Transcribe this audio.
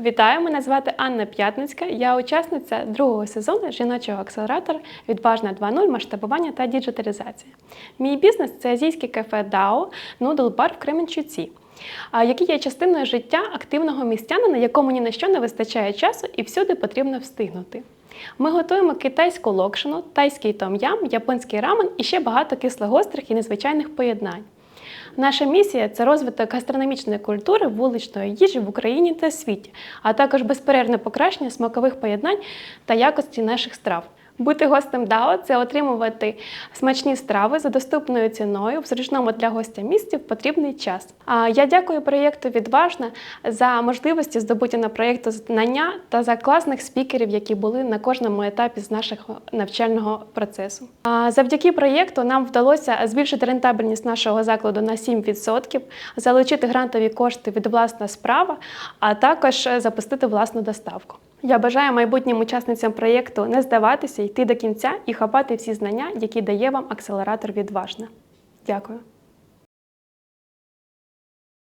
Вітаю, мене звати Анна П'ятницька. Я учасниця другого сезону жіночого акселератора Відважна 2.0 масштабування та діджиталізація. Мій бізнес це азійське кафе Дао Нудл Бар в Кременчуці, який є частиною життя активного містянина, якому ні на що не вистачає часу і всюди потрібно встигнути. Ми готуємо китайську локшину, тайський том-ям, японський рамен і ще багато кислогострих і незвичайних поєднань. Наша місія це розвиток гастрономічної культури вуличної їжі в Україні та світі, а також безперервне покращення смакових поєднань та якості наших страв. Бути гостем ДАО це отримувати смачні страви за доступною ціною в зручному для гостя місці в потрібний час. А я дякую проєкту Відважна за можливості здобуття на проєкту знання та за класних спікерів, які були на кожному етапі з нашого навчального процесу. Завдяки проєкту нам вдалося збільшити рентабельність нашого закладу на 7%, залучити грантові кошти від власна справа, а також запустити власну доставку. Я бажаю майбутнім учасницям проєкту не здаватися, йти до кінця і хапати всі знання, які дає вам акселератор відважна. Дякую.